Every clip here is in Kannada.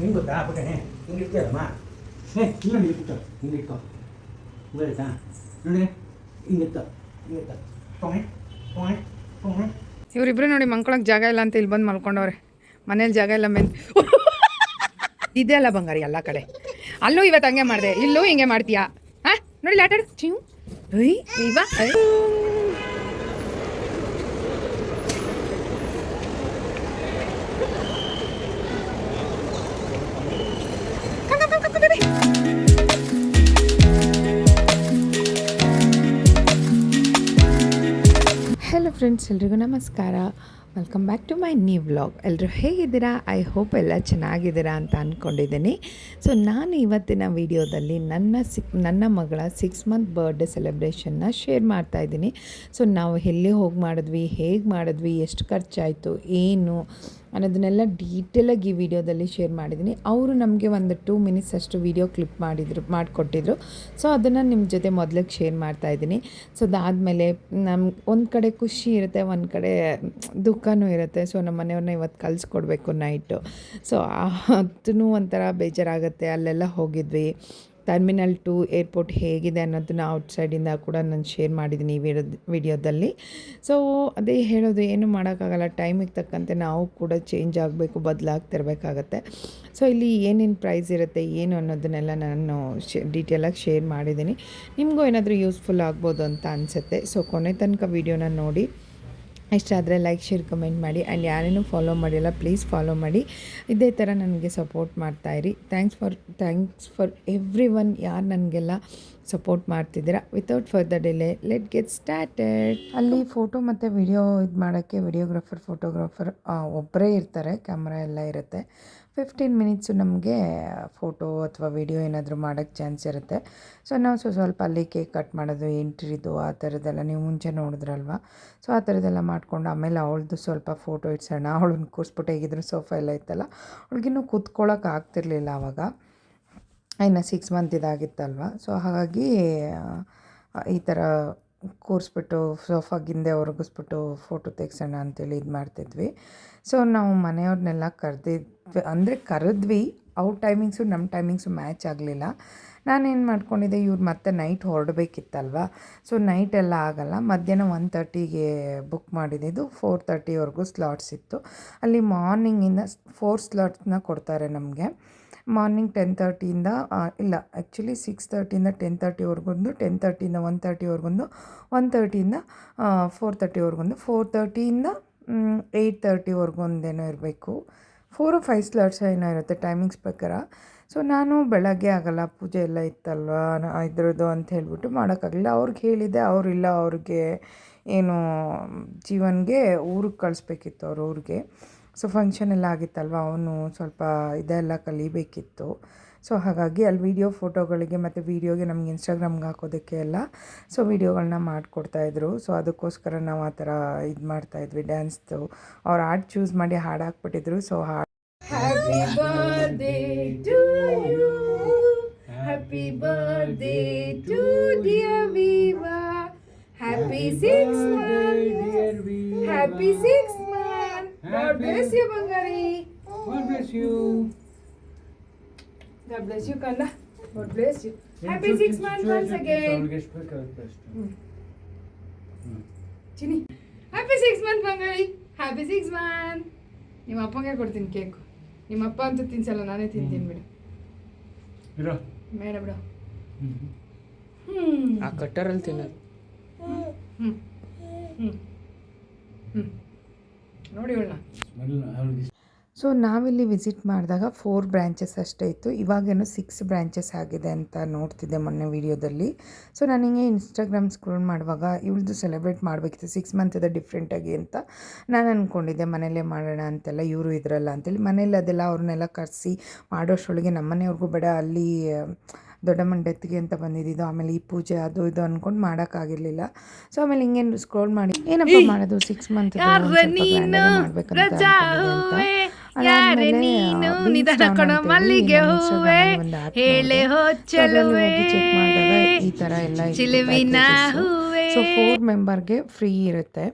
ಹೆಂಗೆ ಗೊತ್ತಾ? ಪುಟ್ಟಣೆ ಹಿಂಗೆ ಹೇ ಇಲ್ಲ ಹಿಂಗೆ ಇಟ್ಕೋ. ಹಿಂಗೆ ಇಟ್ಕೋ ಗೊತ್ತಾಯ್ತಾ ನೋಡಿ ಹಿಂಗಿತ್ತ ಹಿಂಗಿತ್ತ ಪಾಯಿಂಟ್ ಟೊಮೆ ಟೊಮೆ ಇವರಿಬ್ರು ನೋಡಿ ಮಂಕೊಳಕ್ಕೆ ಜಾಗ ಇಲ್ಲ ಅಂತ ಇಲ್ಲಿ ಬಂದು ಮಲ್ಕೊಂಡವ್ರೆ. ಮನೇಲಿ ಜಾಗ ಇಲ್ಲ ಮೇನ್ ಇದೇ ಅಲ್ಲ ಬಂಗಾರಿ ಎಲ್ಲ ಕಡೆ. ಅಲ್ಲೂ ಇವತ್ತು ಹಂಗೆ ಮಾಡಿದೆ, ಇಲ್ಲೂ ಹಿಂಗೆ ಮಾಡ್ತೀಯಾ? ಹಾಂ, ನೋಡಿ ಆಟಾಡು. ಅಯ್ಯ್ ಇವ ಫ್ರೆಂಡ್ಸ್ ಎಲ್ರಿಗೂ ನಮಸ್ಕಾರ. Welcome back to my new vlog ಎಲ್ಲರೂ ಹೇಗಿದ್ದೀರಾ? ಐ ಹೋಪ್ ಎಲ್ಲ ಚೆನ್ನಾಗಿದ್ದೀರಾ ಅಂತ ಅಂದ್ಕೊಂಡಿದ್ದೀನಿ ಸೊ ನಾನು ಇವತ್ತಿನ ವಿಡಿಯೋದಲ್ಲಿ ನನ್ನ ಸಿಕ್ ನನ್ನ ಮಗಳ ಸಿಕ್ಸ್ ಮಂತ್ ಬರ್ಡೇ ಸೆಲೆಬ್ರೇಷನ್ನ ಶೇರ್ ಮಾಡ್ತಾ ಇದ್ದೀನಿ. ಸೊ ನಾವು ಎಲ್ಲಿ ಹೋಗಿ ಮಾಡಿದ್ವಿ? ಹೇಗೆ ಮಾಡಿದ್ವಿ? ಎಷ್ಟು ಖರ್ಚಾಯಿತು? ಏನು? ಅನ್ನೋದನ್ನೆಲ್ಲ ಡೀಟೇಲಾಗಿ ಈ ವಿಡಿಯೋದಲ್ಲಿ ಶೇರ್ ಮಾಡಿದ್ದೀನಿ. ಅವರು ನಮಗೆ ಒಂದು ಟೂ ಮಿನಿಟ್ಸ್ ಅಷ್ಟು ವಿಡಿಯೋ ಕ್ಲಿಪ್ ಮಾಡಿದ್ರು, ಮಾಡಿಕೊಟ್ಟಿದ್ರು. ಸೊ ಅದನ್ನು ನಿಮ್ಮ ಜೊತೆ ಮೊದಲಿಗೆ ಶೇರ್ ಮಾಡ್ತಾಯಿದ್ದೀನಿ ಸೊ ಅದಾದಮೇಲೆ ನಮ್ಮ ಒಂದು ಕಡೆ ಖುಷಿ ಇರುತ್ತೆ, ಒಂದು ಕಡೆ ದುಃಖನೂ ಇರುತ್ತೆ. ಸೊ ನಮ್ಮ ಮನೆಯವ್ರನ್ನ ಇವತ್ತು ಕಲಿಸ್ಕೊಡ್ಬೇಕು ನೈಟು ಸೊ ಅದೂ ಒಂಥರ ಬೇಜಾರಾಗುತ್ತೆ. ಅಲ್ಲೆಲ್ಲ ಹೋಗಿದ್ವಿ. ಟರ್ಮಿನಲ್ ಟು ಏರ್ಪೋರ್ಟ್ ಹೇಗಿದೆ ಅನ್ನೋದನ್ನ ಔಟ್ಸೈಡಿಂದ ಕೂಡ ನಾನು ಶೇರ್ ಮಾಡಿದ್ದೀನಿ ಈ ವಿಡಿಯೋ ವಿಡಿಯೋದಲ್ಲಿ. ಸೊ ಅದೇ ಹೇಳೋದು, ಏನು ಮಾಡೋಕ್ಕಾಗಲ್ಲ. ಟೈಮಿಗೆ ತಕ್ಕಂತೆ ನಾವು ಕೂಡ ಚೇಂಜ್ ಆಗಬೇಕು, ಬದಲಾಗ್ತಿರ್ಬೇಕಾಗತ್ತೆ. ಸೊ ಇಲ್ಲಿ ಏನೇನು ಪ್ರೈಸ್ ಇರುತ್ತೆ, ಏನು ಅನ್ನೋದನ್ನೆಲ್ಲ ನಾನು ಶೇ ಡೀಟೇಲಾಗಿ ಶೇರ್ ಮಾಡಿದ್ದೀನಿ ನಿಮಗೂ ಏನಾದರೂ ಯೂಸ್ಫುಲ್ ಆಗ್ಬೋದು ಅಂತ ಅನಿಸುತ್ತೆ. ಸೊ ಕೊನೆ ತನಕ ವೀಡಿಯೋನ ನೋಡಿ. ಇಷ್ಟ ಆದರೆ ಲೈಕ್ ಶೇರ್ ಕಮೆಂಟ್ ಮಾಡಿ. ಅಲ್ಲಿ ಯಾರೇನೂ ಫಾಲೋ ಮಾಡಿಲ್ಲ ಪ್ಲೀಸ್ ಫಾಲೋ ಮಾಡಿ. ಇದೇ ಥರ ನನಗೆ support ಮಾಡ್ತಾಯಿರಿ thanks for thanks for everyone ಯಾರು ನನಗೆಲ್ಲ ಸಪೋರ್ಟ್ ಮಾಡ್ತಿದ್ದೀರಾ. Without further delay let get started ಅಲ್ಲಿ ಫೋಟೋ ಮತ್ತು ವಿಡಿಯೋ ಇದು ಮಾಡೋಕ್ಕೆ ವಿಡಿಯೋಗ್ರಾಫರ್ ಫೋಟೋಗ್ರಾಫರ್ ಒಬ್ಬರೇ ಇರ್ತಾರೆ. ಕ್ಯಾಮ್ರಾ ಎಲ್ಲ ಇರುತ್ತೆ. ಫಿಫ್ಟೀನ್ ಮಿನಿಟ್ಸು ನಮಗೆ ಫೋಟೋ ಅಥವಾ ವಿಡಿಯೋ ಏನಾದರೂ ಮಾಡೋಕ್ಕೆ ಚಾನ್ಸ್ ಇರುತ್ತೆ. ಸೊ ನಾವು ಸೊ, ಸ್ವಲ್ಪ ಅಲ್ಲಿ ಕೇಕ್ ಕಟ್ ಮಾಡೋದು ಎಂಟ್ರಿದು ಆ ಥರದ್ದೆಲ್ಲ ನೀವು ಮುಂಚೆ ನೋಡಿದ್ರಲ್ವ? ಸೊ ಆ ಥರದ್ದೆಲ್ಲ ಮಾಡಿಕೊಂಡು ಆಮೇಲೆ ಅವಳದು ಸ್ವಲ್ಪ ಫೋಟೋ ಇಡ್ಸೋಣ, ಅವಳನ್ನ ಕೂರಿಸ್ಬಿಟ್ಟು ಹೇಗಿದ್ರು ಸೋಫಾ ಎಲ್ಲ ಇತ್ತಲ್ಲ ಅವಳಿಗಿನ್ನೂ ಕೂತ್ಕೊಳ್ಳೋಕೆ ಆಗ್ತಿರ್ಲಿಲ್ಲ ಆವಾಗ ಇನ್ನು ಸಿಕ್ಸ್ ಮಂತ್ ಇದಾಗಿತ್ತಲ್ವ? ಸೊ ಹಾಗಾಗಿ ಈ ಥರ ಕೂರಿಸ್ಬಿಟ್ಟು ಸೋಫಾಗಿಂದೆ ಒರಗಿಸ್ಬಿಟ್ಟು ಫೋಟೋ ತೆಗ್ಸೋಣ ಅಂತೇಳಿ ಇದು ಮಾಡ್ತಿದ್ವಿ. ಸೊ ನಾವು ಮನೆಯವ್ರನ್ನೆಲ್ಲ ಕರೆದಿದ್ವಿ. ಅಂದರೆ ಕರೆದ್ವಿ. ಅವ್ರ ಟೈಮಿಂಗ್ಸು ನಮ್ಮ ಟೈಮಿಂಗ್ಸು ಮ್ಯಾಚ್ ಆಗಲಿಲ್ಲ. ನಾನೇನು ಮಾಡ್ಕೊಂಡಿದ್ದೆ, ಇವ್ರು ಮತ್ತೆ ನೈಟ್ ಹೊರಡಬೇಕಿತ್ತಲ್ವ? ಸೊ ನೈಟ್ ಎಲ್ಲ ಆಗಲ್ಲ. ಮಧ್ಯಾಹ್ನ ಒನ್ ತರ್ಟಿಗೆ ಬುಕ್ ಮಾಡಿದ್ದು ಫೋರ್ ತರ್ಟಿವರೆಗೂ ಸ್ಲಾಟ್ಸ್ ಇತ್ತು. ಅಲ್ಲಿ ಮಾರ್ನಿಂಗಿಂದ ಫೋರ್ ಸ್ಲಾಟ್ಸ್ನ ಕೊಡ್ತಾರೆ ನಮಗೆ. ಮಾರ್ನಿಂಗ್ ಟೆನ್ ತರ್ಟಿಯಿಂದ ಇಲ್ಲ ಆ್ಯಕ್ಚುಲಿ ಸಿಕ್ಸ್ ತರ್ಟಿಯಿಂದ ಟೆನ್ ತರ್ಟಿವರೆಗೊಂದು ಟೆನ್ ತರ್ಟಿಯಿಂದ ಒನ್ ತರ್ಟಿವರೆಗೊಂದು ಒನ್ ತರ್ಟಿಯಿಂದ ಫೋರ್ ತರ್ಟಿವರೆಗೊಂದು ಫೋರ್ ತರ್ಟಿಯಿಂದ ಏಯ್ಟ್ ತರ್ಟಿವರೆಗೊಂದೇನೋ ಇರಬೇಕು. ಫೋರು ಫೈವ್ ಸ್ಲಾಟ್ಸ್ ಏನೋ ಇರುತ್ತೆ ಟೈಮಿಂಗ್ಸ್ ಪ್ರಕಾರ. ಸೊ ನಾನು ಬೆಳಗ್ಗೆ ಆಗಲ್ಲ, ಪೂಜೆ ಎಲ್ಲ ಇತ್ತಲ್ವಾ ಇದ್ರದ್ದು ಅಂತ ಹೇಳ್ಬಿಟ್ಟು ಮಾಡೋಕ್ಕಾಗಲಿಲ್ಲ. ಅವ್ರಿಗೆ ಹೇಳಿದೆ ಅವರಿಲ್ಲ ಅವ್ರಿಗೆ ಏನು, ಜೀವನ್ಗೆ ಊರಿಗೆ ಕಳಿಸ್ಬೇಕಿತ್ತು ಅವ್ರ ಊರಿಗೆ. ಸೊ ಫಂಕ್ಷನ್ ಎಲ್ಲ ಆಗಿತ್ತಲ್ವ? ಅವನು ಸ್ವಲ್ಪ ಇದೆಲ್ಲ ಕಲಿಬೇಕಿತ್ತು. ಸೊ ಹಾಗಾಗಿ ಅಲ್ಲಿ ವೀಡಿಯೋ ಫೋಟೋಗಳಿಗೆ ಮತ್ತು ವೀಡಿಯೋಗೆ ನಮ್ಗೆ ಇನ್ಸ್ಟಾಗ್ರಾಮ್ಗೆ ಹಾಕೋದಕ್ಕೆ ಎಲ್ಲ ಸೊ ವೀಡಿಯೋಗಳನ್ನ ಮಾಡಿಕೊಡ್ತಾಯಿದ್ರು ಸೊ ಅದಕ್ಕೋಸ್ಕರ ನಾವು ಆ ಥರ ಇದು ಮಾಡ್ತಾಯಿದ್ವಿ ಡ್ಯಾನ್ಸ್ದು ಅವ್ರು ಹಾಡು ಚೂಸ್ ಮಾಡಿ ಹಾಡು ಹಾಕ್ಬಿಟ್ಟಿದ್ರು. ಸೊ ಹಾಡು happy birthday to you happy birthday to dear Viva happy six happy six month bless bless you Bangari God bless you. God bless you Kanda. God bless you happy six month once again. ಬೇಕಾಗುತ್ತೆ ಅಷ್ಟು ಚಿನಿ ಹ್ಯಾಪಿ ಸಿಕ್ಸ್ ಮಂತ್ ಬಂಗಾರಿ ಹ್ಯಾಪಿ ಸಿಕ್ಸ್ ಮಂತ್ ನಿಮ್ಮ ಅಪ್ಪಂಗೆ ಕೊಡ್ತೀನಿ ಕೇಕು. ನಿಮ್ಮ ಅಪ್ಪ ಅಂತೂ ತಿನ್ಸಲ್ಲ ನಾನೇ ತಿಂತೀನಿ ಬಿಡು. ಇರೋ. ಬೇಡ ಬಿಡು. ಆ ಕಟ್ಟರಲ್ಲಿ ತಿನ್ನೋದು ಹ್ಞೂ ಹ್ಞೂ ಹ್ಞೂ ನೋಡಿ ಸೊ ನಾವಿಲ್ಲಿ ವಿಸಿಟ್ ಮಾಡಿದಾಗ ಫೋರ್ ಬ್ರ್ಯಾಂಚಸ್ ಅಷ್ಟೇ ಇತ್ತು. ಇವಾಗೇನು ಸಿಕ್ಸ್ ಬ್ರ್ಯಾಂಚಸ್ ಆಗಿದೆ ಅಂತ ನೋಡ್ತಿದ್ದೆ ಮೊನ್ನೆ ವೀಡಿಯೋದಲ್ಲಿ. ಸೊ ನಾನು ಹಿಂಗೆ ಇನ್ಸ್ಟಾಗ್ರಾಮ್ ಸ್ಕ್ರೋಲ್ ಮಾಡುವಾಗ ಇವಳ್ದು ಸೆಲೆಬ್ರೇಟ್ ಮಾಡಬೇಕಿತ್ತು. ಸಿಕ್ಸ್ ಮಂತದ ಡಿಫ್ರೆಂಟಾಗಿ ಅಂತ ನಾನು ಅಂದ್ಕೊಂಡಿದ್ದೆ ಮನೇಲೇ ಮಾಡೋಣ ಅಂತೆಲ್ಲ ಇವರು ಇದ್ರಲ್ಲ ಅಂತೇಳಿ. ಮನೇಲಿ ಅದೆಲ್ಲ ಅವ್ರನ್ನೆಲ್ಲ ಕರೆಸಿ ಮಾಡೋಷ್ಟ್ರೊಳಗೆ ನಮ್ಮನೆಯವ್ರಿಗೂ ಬೇಡ. ಅಲ್ಲಿ ದೊಡ್ಡಮ್ಮನ ಡೆತ್ಗೆ ಅಂತ ಬಂದಿದ್ದು. ಆಮೇಲೆ ಈ ಪೂಜೆ ಅದು ಇದು ಅಂದ್ಕೊಂಡು ಮಾಡೋಕ್ಕಾಗಿರ್ಲಿಲ್ಲ. ಸೊ ಆಮೇಲೆ ಹಿಂಗೇನು ಸ್ಕ್ರೋಲ್ ಮಾಡಿ. ಏನಪ್ಪ ಮಾಡೋದು? ಸಿಕ್ಸ್ ಮಂತ್ ಮಾಡ್ಬೇಕಂತ ಮಲ್ಲಿಗೆ ಹೂವೆ? ಹೇಳೆ ಹೊಚ್ಚಲುವೆ ಈ ತರ ಎಲ್ಲ ಸೊ ಫೋರ್ ಮೆಂಬರ್ಗೆ ಫ್ರೀ ಇರುತ್ತೆ.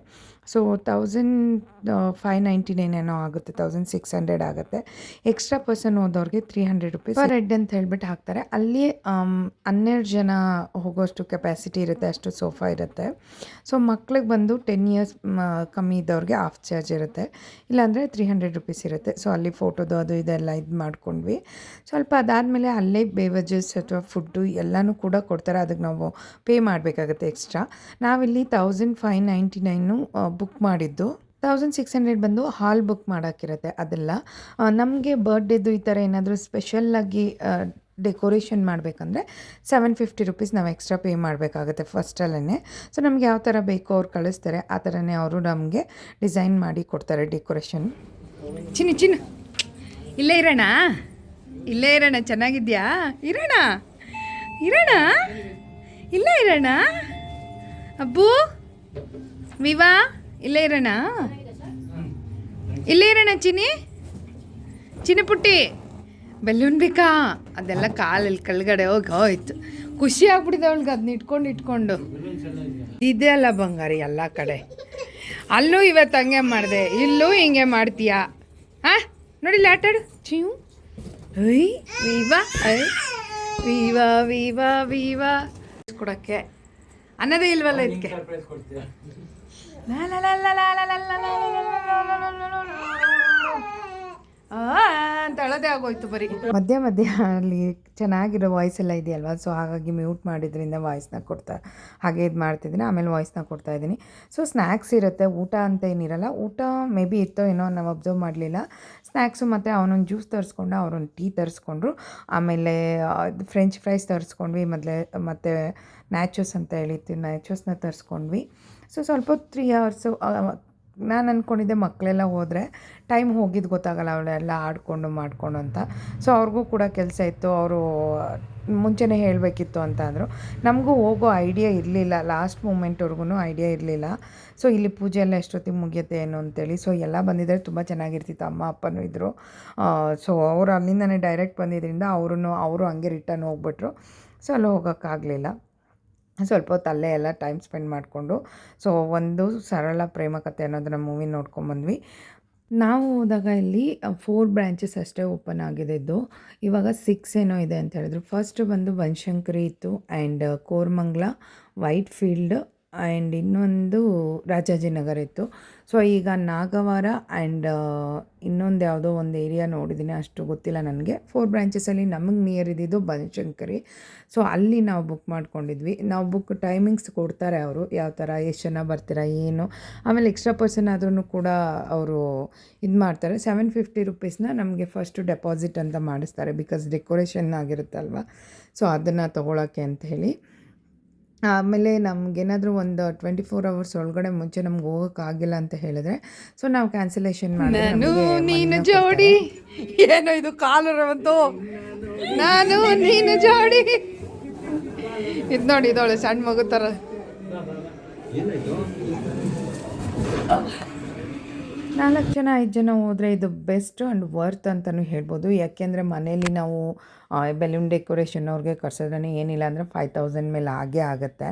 So thousand five ninety nine ಏನೋ ಆಗುತ್ತೆ ತೌಸಂಡ್ ಸಿಕ್ಸ್ ಹಂಡ್ರೆಡ್ ಆಗುತ್ತೆ. Extra person ಹೋದವ್ರಿಗೆ three hundred rupees red head ಅಂತ ಹೇಳ್ಬಿಟ್ಟು ಹಾಕ್ತಾರೆ. ಅಲ್ಲಿ ಆಮ್, ಹನ್ನೆರಡು ಜನ ಹೋಗೋಷ್ಟು ಕೆಪಾಸಿಟಿ ಇರುತ್ತೆ ಅಷ್ಟು ಸೋಫಾ ಇರುತ್ತೆ. ಸೊ ಮಕ್ಳಿಗೆ ಬಂದು ಟೆನ್ ಇಯರ್ಸ್ ಕಮ್ಮಿ ಇದ್ದವ್ರಿಗೆ ಆಫ್ ಚಾರ್ಜ್ ಇರುತ್ತೆ. ಇಲ್ಲಾಂದರೆ ತ್ರೀ ಹಂಡ್ರೆಡ್ ರುಪೀಸ್ ಇರುತ್ತೆ. ಸೊ ಅಲ್ಲಿ ಫೋಟೋದು ಅದು ಇದೆಲ್ಲ ಇದು ಮಾಡ್ಕೊಂಡ್ವಿ. ಸ್ವಲ್ಪ ಅದಾದಮೇಲೆ ಅಲ್ಲೇ ಬೇವಜಸ್ ಅಥವಾ ಫುಡ್ಡು ಎಲ್ಲನೂ ಕೂಡ ಕೊಡ್ತಾರೆ. ಅದಕ್ಕೆ ನಾವು ಪೇ ಮಾಡಬೇಕಾಗುತ್ತೆ ಎಕ್ಸ್ಟ್ರಾ ನಾವಿಲ್ಲಿ thousand five ninety nine book ಮಾಡಿದ್ದು. ತೌಸಂಡ್ ಸಿಕ್ಸ್ ಹಂಡ್ರೆಡ್ ಬಂದು ಹಾಲ್ ಬುಕ್ ಮಾಡೋಕ್ಕಿರುತ್ತೆ ಅದೆಲ್ಲ. ನಮಗೆ ಬರ್ಡೇದು ಈ ಥರ ಏನಾದರೂ ಸ್ಪೆಷಲ್ಲಾಗಿ ಡೆಕೋರೇಷನ್ ಮಾಡಬೇಕಂದ್ರೆ ಸೆವೆನ್ ಫಿಫ್ಟಿ ರುಪೀಸ್ ನಾವು ಎಕ್ಸ್ಟ್ರಾ ಪೇ ಮಾಡಬೇಕಾಗುತ್ತೆ ಫಸ್ಟಲ್ಲೇ ಸೊ ನಮ್ಗೆ ಯಾವ ಥರ ಬೇಕೋ ಅವ್ರು ಕಳಿಸ್ತಾರೆ. ಆ ಥರನೇ ಅವರು ನಮಗೆ ಡಿಸೈನ್ ಮಾಡಿ ಕೊಡ್ತಾರೆ ಡೆಕೋರೇಷನ್ ಚಿನ್ನಿ, ಚಿನ್ನ. ಇಲ್ಲೇ ಇರೋಣ? ಇಲ್ಲೇ ಇರೋಣ, ಚೆನ್ನಾಗಿದ್ಯಾ? ಇರೋಣ? ಇರೋಣ? ಇಲ್ಲೇ ಇರೋಣ? ಅಬ್ಬು, ವಿವಾ? ಇಲ್ಲೇ ಇರೋಣ? ಇಲ್ಲೇ ಇರೋಣ ಚಿನಿ ಚಿನ್ನಿ ಪುಟ್ಟಿ ಬೆಲ್ಲೂನ್ ಬೇಕಾ? ಅದೆಲ್ಲ ಕಾಲಲ್ಲಿ ಕೆಳಗಡೆ ಹೋಗಿ ಹೋಯ್ತು. ಖುಷಿ ಆಗ್ಬಿಟ್ಟಿದೆ ಅವಳಿಗೆ ಅದನ್ನ ಇಟ್ಕೊಂಡು ಇಟ್ಕೊಂಡು. ಇದೆ ಅಲ್ಲ ಬಂಗಾರಿ ಎಲ್ಲ ಕಡೆ. ಅಲ್ಲೂ ಇವತ್ತು ಹಂಗೆ ಮಾಡಿದೆ. ಇಲ್ಲೂ ಹಿಂಗೆ ಮಾಡ್ತೀಯಾ? ಹಾಂ? ನೋಡಿ ಇಲ್ಲಿ ಆಟಾಡು. ಚೀವು ಐ ವಿವಾ ಐ ವಿವಾ ವಿವಾ ವಿವಾ. ಕೊಡೋಕ್ಕೆ. ಅನ್ನೋದೇ ಇಲ್ವಲ್ಲ ಇದಕ್ಕೆ? ತಳದೇ ಆಗೋಯ್ತು ಬರೀ ಮಧ್ಯ ಮಧ್ಯ ಅಲ್ಲಿ ಚೆನ್ನಾಗಿರೋ ವಾಯ್ಸ್ ಎಲ್ಲ ಇದೆಯಲ್ವಾ ಸೊ ಹಾಗಾಗಿ ಮ್ಯೂಟ್ ಮಾಡಿದ್ರಿಂದ ವಾಯ್ಸ್ನ ಕೊಡ್ತಾ ಹಾಗೆ ಇದು ಮಾಡ್ತಿದ್ದೀನಿ ಆಮೇಲೆ ವಾಯ್ಸ್ನ ಕೊಡ್ತಾ ಇದ್ದೀನಿ ಸೊ ಸ್ನ್ಯಾಕ್ಸ್ ಇರುತ್ತೆ ಊಟ ಅಂತ ಏನಿರಲ್ಲ ಊಟ ಮೇ ಬಿ ಇತ್ತೋ ಏನೋ ನಾವು ಅಬ್ಸರ್ವ್ ಮಾಡಲಿಲ್ಲ ಸ್ನ್ಯಾಕ್ಸು ಮತ್ತು ಅವನೊಂದು ಜ್ಯೂಸ್ ತರಿಸ್ಕೊಂಡು ಅವರೊಂದು ಟೀ ತರಿಸ್ಕೊಂಡ್ರು ಆಮೇಲೆ ಫ್ರೆಂಚ್ ಫ್ರೈಸ್ ತರಿಸ್ಕೊಂಡ್ವಿ ಮೊದಲೇ ಮತ್ತು ನ್ಯಾಚೋಸ್ ಅಂತ ಹೇಳಿತ್ತು ನ್ಯಾಚೋಸ್ನ ತರಿಸ್ಕೊಂಡ್ವಿ ಸೊ ಸ್ವಲ್ಪ ತ್ರೀ ಅವರ್ಸು ನಾನು ಅಂದ್ಕೊಂಡಿದ್ದೆ ಮಕ್ಕಳೆಲ್ಲ ಹೋದರೆ ಟೈಮ್ ಹೋಗಿದ್ದು ಗೊತ್ತಾಗಲ್ಲ ಅವಳೆಲ್ಲ ಆಡಿಕೊಂಡು ಮಾಡಿಕೊಂಡು ಅಂತ. ಸೊ ಅವ್ರಿಗೂ ಕೂಡ ಕೆಲಸ ಇತ್ತು. ಅವರು, ಮುಂಚೆನೇ ಹೇಳಬೇಕಿತ್ತು ಅಂತ ಅಂದರು. ನಮಗೂ ಹೋಗೋ ಐಡಿಯಾ ಇರಲಿಲ್ಲ. ಲಾಸ್ಟ್ ಮೂಮೆಂಟ್ವರೆಗೂ ಐಡಿಯಾ ಇರಲಿಲ್ಲ. ಸೊ ಇಲ್ಲಿ ಪೂಜೆ ಎಲ್ಲ ಎಷ್ಟೊತ್ತಿಗೆ ಮುಗಿಯುತ್ತೆ ಏನು ಅಂತೇಳಿ. ಸೊ ಎಲ್ಲ ಬಂದಿದ್ದರೆ ತುಂಬ ಚೆನ್ನಾಗಿರ್ತಿತ್ತು. ಅಮ್ಮ, ಅಪ್ಪನೂ ಇದ್ದರು ಸೊ ಅವರು ಅಲ್ಲಿಂದನೇ ಡೈರೆಕ್ಟ್ ಬಂದಿದ್ದರಿಂದ ಅವರು ಅವರು ಹಂಗೆ ರಿಟರ್ನ್ ಹೋಗ್ಬಿಟ್ರು. ಸೊ ಅಲ್ಲಿ ಹೋಗೋಕ್ಕಾಗಲಿಲ್ಲ. ಸ್ವಲ್ಪ ಹೊತ್ತು ಅಲ್ಲೇ ಎಲ್ಲ ಟೈಮ್ ಸ್ಪೆಂಡ್ ಮಾಡಿಕೊಂಡು ಸೊ ಒಂದು ಸರಳ ಪ್ರೇಮ ಕಥೆ ಅನ್ನೋದನ್ನ ಮೂವಿ ನೋಡ್ಕೊಂಬಂದ್ವಿ ನಾವು ಹೋದಾಗ ಇಲ್ಲಿ ಫೋರ್ ಬ್ರ್ಯಾಂಚಸ್ ಅಷ್ಟೇ ಓಪನ್ ಆಗಿದ್ದು ಇವಾಗ ಸಿಕ್ಸ್ ಏನೋ ಇದೆ ಅಂತ ಹೇಳಿದ್ರು. ಫಸ್ಟ್ ಬಂದು ಬನಶಂಕರಿ ಇತ್ತು and Koramangala Whitefield and ಇನ್ನೊಂದು ರಾಜಾಜಿನಗರ ಇತ್ತು. ಸೊ ಈಗ ನಾಗವಾರ ಆ್ಯಂಡ್ ಇನ್ನೊಂದು ಯಾವುದೋ ಒಂದು ಏರಿಯಾ ನೋಡಿದ್ದೀನಿ ಅಷ್ಟು ಗೊತ್ತಿಲ್ಲ ನನಗೆ. ಫೋರ್ ಬ್ರ್ಯಾಂಚಸಲ್ಲಿ ನಮಗೆ ನಿಯರ್ ಇದ್ದಿದ್ದು ಬನಶಂಕರಿ. ಸೊ ಅಲ್ಲಿ ನಾವು ಬುಕ್ ಮಾಡ್ಕೊಂಡಿದ್ವಿ. ನಾವು ಬುಕ್ ಟೈಮಿಂಗ್ಸ್ ಕೊಡ್ತಾರೆ ಅವರು, ಯಾವ ಥರ ಎಷ್ಟು ಜನ ಬರ್ತೀರಾ, ಏನು. ಆಮೇಲೆ ಎಕ್ಸ್ಟ್ರಾ ಪರ್ಸನ್ ಆದ್ರೂ ಕೂಡ ಅವರು ಇದು ಮಾಡ್ತಾರೆ. ಸೆವೆನ್ ಫಿಫ್ಟಿ ರುಪೀಸ್ನ ನಮಗೆ ಫಸ್ಟು ಡೆಪಾಸಿಟ್ ಅಂತ ಮಾಡಿಸ್ತಾರೆ ಬಿಕಾಸ್ ಡೆಕೋರೇಷನ್ ಆಗಿರುತ್ತಲ್ವ. ಸೊ ಅದನ್ನು ತೊಗೊಳಕ್ಕೆ ಅಂತ ಹೇಳಿ. ಆಮೇಲೆ ನಮಗೇನಾದರೂ ಒಂದು ಟ್ವೆಂಟಿ ಫೋರ್ ಅವರ್ಸ್ ಒಳಗಡೆ ಮುಂಚೆ ನಮ್ಗೆ ಹೋಗೋಕ್ಕಾಗಿಲ್ಲ ಅಂತ ಹೇಳಿದ್ರೆ ಸೊ ನಾವು ಕ್ಯಾನ್ಸಲೇಷನ್ ನಾನು ನೀನು ಜೋಡಿ. ಏನೋ ಇದು ಕಾಲು ರವಂತು ನಾನು ನೀನು ಜೋಡಿ. ಇದು ನೋಡಿ ಇದೊಳೆ ಸಣ್ಣ ಮಗು ಥರ ನಾಲ್ಕು ಜನ ಐದು ಜನ ಹೋದರೆ ಇದು ಬೆಸ್ಟ್ ಆ್ಯಂಡ್ ವರ್ತ್ ಅಂತಲೂ ಹೇಳ್ಬೋದು. ಯಾಕೆಂದರೆ ಮನೇಲಿ ನಾವು ಬೆಲೂನ್ ಡೆಕೋರೇಷನ್ ಅವ್ರಿಗೆ ಕರ್ಸೋದ್ರೆ ಏನಿಲ್ಲ ಅಂದರೆ ಫೈವ್ ತೌಸಂಡ್ ಮೇಲೆ ಆಗೇ ಆಗುತ್ತೆ.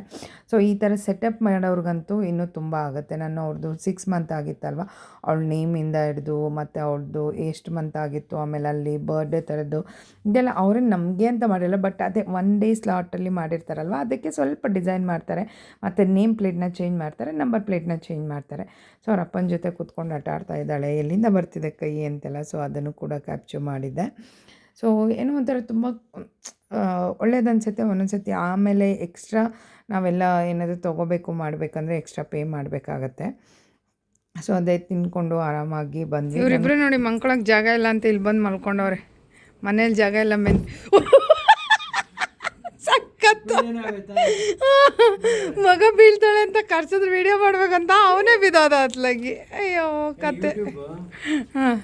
ಸೊ ಈ ಥರ ಸೆಟಪ್ ಮಾಡೋರ್ಗಂತೂ ಇನ್ನೂ ತುಂಬ ಆಗುತ್ತೆ. ನಾನು ಅವ್ರದ್ದು ಸಿಕ್ಸ್ ಮಂತ್ ಆಗಿತ್ತಲ್ವ? ಅವಳ ನೇಮಿಂದ ಹಿಡಿದು ಮತ್ತು ಅವ್ರದ್ದು ಎಷ್ಟು ಮಂತ್ ಆಗಿತ್ತು, ಆಮೇಲೆ ಅಲ್ಲಿ ಬರ್ಡೇ ಥರದ್ದು ಇದೆಲ್ಲ ಅವರೇ ನಮಗೆ ಅಂತ ಮಾಡಿಲ್ಲ ಬಟ್ ಅದೇ ಒನ್ ಡೇ ಸ್ಲಾಟಲ್ಲಿ ಮಾಡಿರ್ತಾರಲ್ವ? ಅದಕ್ಕೆ ಸ್ವಲ್ಪ ಡಿಸೈನ್ ಮಾಡ್ತಾರೆ. ಮತ್ತು ನೇಮ್ ಪ್ಲೇಟ್ನ ಚೇಂಜ್ ಮಾಡ್ತಾರೆ ನಂಬರ್ ಪ್ಲೇಟ್ನ ಚೇಂಜ್ ಮಾಡ್ತಾರೆ. ಸೊ ಅವ್ರ ಅಪ್ಪನ ಜೊತೆ ಕೂತ್ಕೊಂಡು ಆಟ ಆಡ್ತಾ ಇದ್ದಾಳೆ. ಎಲ್ಲಿಂದ ಬರ್ತಿದೆ ಕೈ ಅಂತೆಲ್ಲ ಸೊ ಅದನ್ನು ಕೂಡ ಕ್ಯಾಪ್ಚರ್ ಮಾಡಿದ್ದೆ. ಸೊ ಏನೋ ಒಂಥರ ತುಂಬ ಒಳ್ಳೇದು ಅನಿಸುತ್ತೆ ಒಂದೊಂದು ಸತಿ ಆಮೇಲೆ ಎಕ್ಸ್ಟ್ರಾ ನಾವೆಲ್ಲ ಏನಾದರೂ ತೊಗೋಬೇಕು ಮಾಡಬೇಕಂದ್ರೆ ಎಕ್ಸ್ಟ್ರಾ ಪೇ ಮಾಡಬೇಕಾಗತ್ತೆ. ಸೊ ಅದೇ ತಿನ್ಕೊಂಡು ಆರಾಮಾಗಿ ಬಂದ್ವಿ. ಇವರಿಬ್ಬರು ನೋಡಿ ಮಂಕೊಳಕ್ಕೆ ಜಾಗ ಇಲ್ಲ ಅಂತ ಇಲ್ಲಿ ಬಂದು ಮಲ್ಕೊಂಡವ್ರೆ. ಮನೇಲಿ ಜಾಗ ಇಲ್ಲ ಮೆನ್. ಸಖತ್ತು. ಮಗ ಬೀಳ್ತಾಳೆ ಅಂತ ಕರ್ಸಿದ್ರೆ ವಿಡಿಯೋ ಮಾಡ್ಬೇಕಂತ ಅವನೇ ಬಿದ್ದೋದ ಅತ್ಲಾಗಿ ಅಯ್ಯೋ ಕತೆ. ಹಾಂ.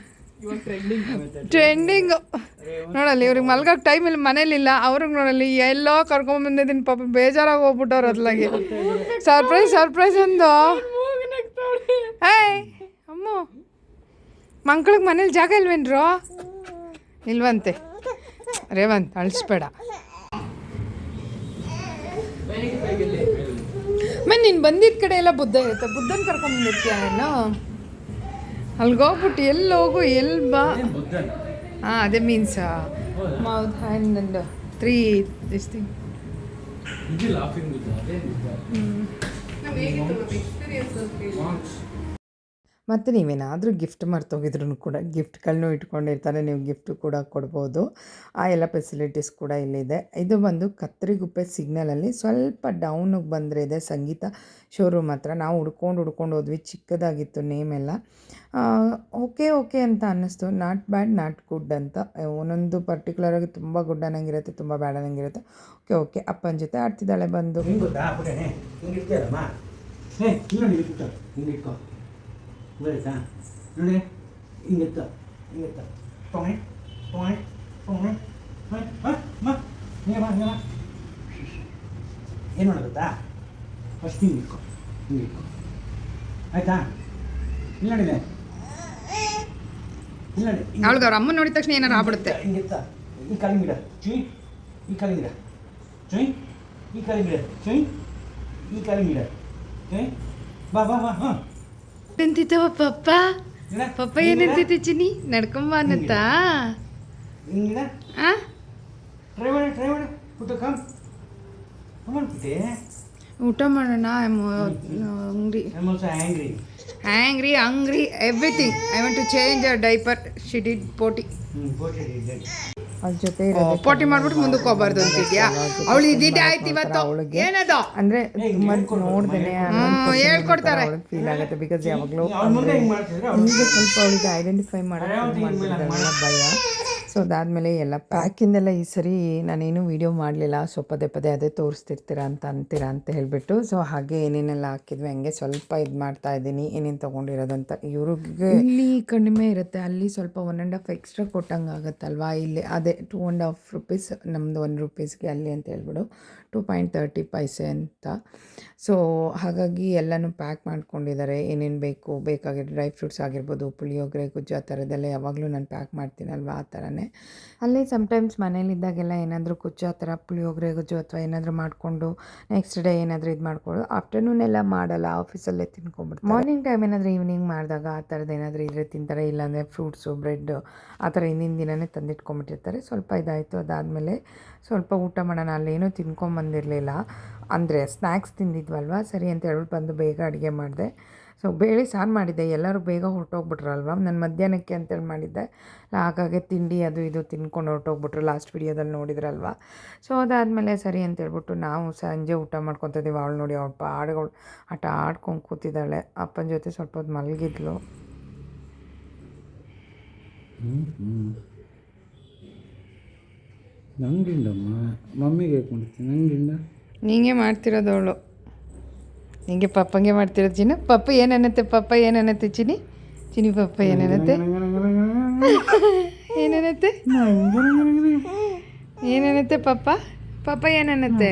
ಟ್ರೆಂಡಿಂಗು ನೋಡಲ್ಲಿ ಇವ್ರಿಗೆ ಮಲ್ಗಕ್ಕೆ ಟೈಮ್ ಇಲ್ಲ ಮನೇಲಿಲ್ಲ ಅವ್ರಿಗೆ ನೋಡಲ್ಲಿ ಎಲ್ಲೋ ಕರ್ಕೊಂಬಂದಿದ್ದೀನಿ ಪಾಪ ಬೇಜಾರಾಗಿ ಹೋಗ್ಬಿಟ್ಟವ್ರು ಅದ್ಲಾಗಿ. ಸರ್ಪ್ರೈಸ್ ಸರ್ಪ್ರೈಸ್ ಒಂದು ಏಯ್ ಅಮ್ಮ. ಮಕ್ಳಿಗೆ ಮನೇಲಿ ಜಾಗ ಇಲ್ವೇನ್ರೋ? ಇಲ್ವಂತೆ. ರೇವಂತ್ ಅಳಿಸ್ಬೇಡ. ಮನೆ ನೀನು ಬಂದಿದ್ದ ಕಡೆ ಎಲ್ಲ ಬುದ್ಧ ಇರುತ್ತೆ. ಬುದ್ಧನ ಕರ್ಕೊಂಡ್ಬಂದಿರ್ತೀಯ ಏನು ಅಲ್ಗೋಗ್ಬಿಟ್ಟು ಎಲ್ಲಿ ಹೋಗು ಎಲ್ಲಿ ಬಾ. ಹಾಂ ಅದೇ means mouth hand three this thing ಇದು ಲಾಫಿಂಗ್ ಬುದ್ಧ ಅದೇ ಬುದ್ಧ Monks. ಮತ್ತು ನೀವೇನಾದರೂ ಗಿಫ್ಟ್ ಮರ್ತೋಗಿದ್ರು ಕೂಡ ಗಿಫ್ಟ್ಗಳನ್ನೂ ಇಟ್ಕೊಂಡಿರ್ತಾರೆ, ನೀವು ಗಿಫ್ಟ್ ಕೂಡ ಕೊಡ್ಬೋದು. ಆ ಎಲ್ಲ ಫೆಸಿಲಿಟೀಸ್ ಕೂಡ ಇಲ್ಲಿದೆ. ಇದು ಬಂದು ಕತ್ತರಿಗುಪ್ಪೆ ಸಿಗ್ನಲಲ್ಲಿ ಸ್ವಲ್ಪ ಡೌನಿಗೆ ಬಂದರೆ ಇದೆ ಸಂಗೀತ ಶೋರೂಮ್ ಹತ್ರ. ನಾವು ಹುಡ್ಕೊಂಡು ಹುಡ್ಕೊಂಡು ಹೋದ್ವಿ, ಚಿಕ್ಕದಾಗಿತ್ತು ನೇಮ್ ಎಲ್ಲ. ಓಕೆ ಓಕೆ ಅಂತ ಅನ್ನಿಸ್ತು. ನಾಟ್ ಬ್ಯಾಡ್ ನಾಟ್ ಗುಡ್ ಅಂತ. ಒಂದೊಂದು ಪರ್ಟಿಕ್ಯುಲರಾಗಿ ತುಂಬ ಗುಡ್ ಅನ್ನಂಗಿರುತ್ತೆ, ತುಂಬ ಬ್ಯಾಡ್ ಅನ್ನಂಗಿರುತ್ತೆ. ಓಕೆ ಓಕೆ ಅಪ್ಪನ ಜೊತೆ ಆಡ್ತಿದ್ದಾಳೆ ಬಂದು. ಹಿಂಗೆ ನೋಡಿ ಪುಟ್ಟ ಹಿಂಗೆ ಇಟ್ಕೋ ಗೊತ್ತಾಯ್ತಾ ನೋಡಿ ಹಿಂಗೆ ಹಿಂಗೆ ಏನು ಮಾಡೋದು ಫಸ್ಟ್ ಹಿಂಗೆ ಇಟ್ಕೋ ಹಿಂಗೆ ಇಟ್ಕೋ. ಆಯ್ತಾ? ಇಲ್ಲ ನೋಡಿದೆ. ಇಲ್ಲ ನೋಡಿ ಅವಳಿಗೆ ಅವ್ರ ಅಮ್ಮ ನೋಡಿದ ತಕ್ಷಣ ಏನಾರು ಆಗ್ಬಿಡುತ್ತೆ. ಹಿಂಗೆತ್ತ ಈ ಕಾಲಿನ ಗಿಡ ಚುಯ್ ಈ ಕಾಲಿನ ಗಿಡ ಚುಯ್ ಈ ಕಾಲಿನ ಗಿಡ ಚುಯ್ ಈ ಕಾಲಿನ ಗಿಡ ಚುಯ್. ಬಾ ಬಾ ಬಾ ಹಾಂ. ಎಂತಿತ್ತವ ಪಪ್ಪ? ಪಪ್ಪ ಏನಂತೈತಿ ಚಿನಿ ನಡ್ಕೊಂಬ ಅನ್ನತ್ತ ಊಟ ಮಾಡೋಣ angry angry angry everything I want to change our diaper she did potty potty ಅವ್ರ ಜೊತೆ ಓ, ಇರೋದು ಪೋಟಿ ಮಾಡ್ಬಿಟ್ಟು ಮುಂದಕ್ಕೆ ಹೋಗ್ಬಾರ್ದು ಅಂತಿದ್ಯಾ? ಅವಳು ಇದ್ದಿದ್ದೆ ಆಯ್ತು ಇವತ್ತು. ಅವಳಿಗೆ ಏನದು? ಅಂದ್ರೆ ತುಂಬಾ ನೋಡ್ದೇನೆ ಹೇಳ್ಕೊಡ್ತಾರೆ. ಫೀಲ್ ಆಗುತ್ತೆ ಬಿಕಾಸ್ ಯಾವಾಗಲೂ ಅವ್ರ ಮುಂದೆ ಹಿಂಗೆ ಮಾಡ್ತಿದ್ರೆ ಅವ್ಳು ಈಗ ಸ್ವಲ್ಪ ಅವಳಿಗೆ ಐಡೆಂಟಿಫೈ ಮಾಡೋದು ಭಯ. ಸೊ ಅದಾದಮೇಲೆ ಎಲ್ಲ ಪ್ಯಾಕಿಂದೆಲ್ಲ ಈ ಸರಿ ನಾನೇನು ವೀಡಿಯೋ ಮಾಡಲಿಲ್ಲ. ಸೊ ಪದೇ ಪದೇ ಅದೇ ತೋರಿಸ್ತಿರ್ತೀರ ಅಂತ ಅಂತೀರಾ ಅಂತ ಹೇಳಿಬಿಟ್ಟು. ಸೊ ಹಾಗೆ ಏನೇನೆಲ್ಲ ಹಾಕಿದ್ವಿ, ಹಂಗೆ ಸ್ವಲ್ಪ ಇದು ಮಾಡ್ತಾ ಇದ್ದೀನಿ. ಏನೇನು ತೊಗೊಂಡಿರೋದಂತ ಇವ್ರಿಗೆ ಇಲ್ಲಿ ಕಡಿಮೆ ಇರುತ್ತೆ. ಅಲ್ಲಿ ಸ್ವಲ್ಪ ಒನ್ ಆ್ಯಂಡ್ ಹಾಫ್ ಎಕ್ಸ್ಟ್ರಾ ಕೊಟ್ಟಂಗೆ ಆಗುತ್ತಲ್ವಾ ಇಲ್ಲಿ ಅದೇ ಟೂ ಆ್ಯಂಡ್ ಹಾಫ್ ರುಪೀಸ್ ನಮ್ಮದು ಒನ್ ರುಪೀಸ್ಗೆ ಅಲ್ಲಿ ಅಂತ ಹೇಳ್ಬಿಡು. ಟೂ ಪಾಯಿಂಟ್ ತರ್ಟಿ ಪೈಸೆ ಅಂತ. ಸೊ ಹಾಗಾಗಿ ಎಲ್ಲನೂ ಪ್ಯಾಕ್ ಮಾಡ್ಕೊಂಡಿದ್ದಾರೆ. ಏನೇನು ಬೇಕು, ಬೇಕಾಗಿರೋ ಡ್ರೈ ಫ್ರೂಟ್ಸ್ ಆಗಿರ್ಬೋದು, ಪುಳಿಯೋಗರೆ, ಗುಜ್ಜು ಆ ಥರದ್ದೆಲ್ಲ ಯಾವಾಗಲೂ ನಾನು ಪ್ಯಾಕ್ ಮಾಡ್ತೀನಲ್ವ ಆ ಥರನೇ. ಅಲ್ಲೇ ಸಮ್ಟೈಮ್ಸ್ ಮನೇಲಿದ್ದಾಗೆಲ್ಲ ಏನಾದರೂ ಗುಜ್ಜು ಆ ಥರ, ಪುಳಿಯೋಗರೆ, ಗುಜ್ಜು ಅಥವಾ ಏನಾದರೂ ಮಾಡಿಕೊಂಡು ನೆಕ್ಸ್ಟ್ ಡೇ ಏನಾದರೂ ಇದು ಮಾಡಿಕೊಂಡು ಆಫ್ಟರ್ನೂನ್ ಎಲ್ಲ ಮಾಡಲ್ಲ ಆಫೀಸಲ್ಲೇ ತಿನ್ಕೊಂಬಿಡ್ತಾರೆ ಮಾರ್ನಿಂಗ್ ಟೈಮ್ ಏನಾದರೂ ಈವ್ನಿಂಗ್ ಮಾಡಿದಾಗ ಆ ಥರದ್ದು ಏನಾದರೂ ಇದ್ರೆ ತಿಂತಾರೆ, ಇಲ್ಲಾಂದರೆ ಫ್ರೂಟ್ಸು ಬ್ರೆಡ್ ಆ ಥರ ಹಿಂದಿನ ದಿನವೇ ತಂದಿಟ್ಕೊಂಡ್ಬಿಟ್ಟಿರ್ತಾರೆ. ಸ್ವಲ್ಪ ಇದಾಯಿತು, ಅದಾದಮೇಲೆ ಸ್ವಲ್ಪ ಊಟ ಮಾಡೋಣ, ಅಲ್ಲೇನೂ ತಿನ್ಕೊಂಬಂದಿರಲಿಲ್ಲ ಅಂದರೆ ಸ್ನ್ಯಾಕ್ಸ್ ತಿಂದಿದ್ವಲ್ವ? ಸರಿ ಅಂತ ಹೇಳ್ಬಿಟ್ಟು ಬಂದು ಬೇಗ ಅಡುಗೆ ಮಾಡಿದೆ. ಸೊ ಬೇಳೆ ಸಾರು ಮಾಡಿದ್ದೆ. ಎಲ್ಲರೂ ಬೇಗ ಹೊರಟೋಗ್ಬಿಟ್ರಲ್ವ? ನಾನು ಮಧ್ಯಾಹ್ನಕ್ಕೆ ಅಂತೇಳಿ ಮಾಡಿದ್ದೆ. ಹಾಗಾಗಿ ತಿಂಡಿ ಅದು ಇದು ತಿನ್ಕೊಂಡು ಹೊರಟೋಗ್ಬಿಟ್ರು ಲಾಸ್ಟ್ ವಿಡಿಯೋದಲ್ಲಿ ನೋಡಿದ್ರಲ್ವ? ಸೊ ಅದಾದಮೇಲೆ ಸರಿ ಅಂತ ಹೇಳ್ಬಿಟ್ಟು ನಾವು ಸಂಜೆ ಊಟ ಮಾಡ್ಕೊತಿದ್ದೀವಿ ಅವಳು ನೋಡಿ ಅವಳು ಪಾಡುಗಳು ಆಟ ಆಡ್ಕೊಂಡು ಕೂತಿದ್ದಾಳೆ. ಅಪ್ಪನ ಜೊತೆ ಸ್ವಲ್ಪ ಹೊತ್ತು ಮಲಗಿದ್ಲು. ನಂಗಿಂಡಮ್ಮ ಮಮ್ಮಿಗೆ ಹೇಳ್ಕೊಂಡಿರ್ತೀನಿ ನಂಗಿಂಡ ನೀಂಗೆ ಮಾಡ್ತಿರೋದು ಅವಳು ನಿಂಗೆ ಪಪ್ಪಂಗೆ ಮಾಡ್ತಿರೋದು ಚಿನ್ನ ಪಪ್ಪ ಏನನ್ನತ್ತೆ ಪಪ್ಪ ಏನನ್ನತ್ತೆ ಚಿನಿ ಚಿನಿ ಪಪ್ಪ ಏನನ್ನತ್ತೆ ಏನನ್ನತ್ತೆ ಏನನ್ನತ್ತೆ ಪಪ್ಪ ಪಪ್ಪ ಏನನ್ನತ್ತೆ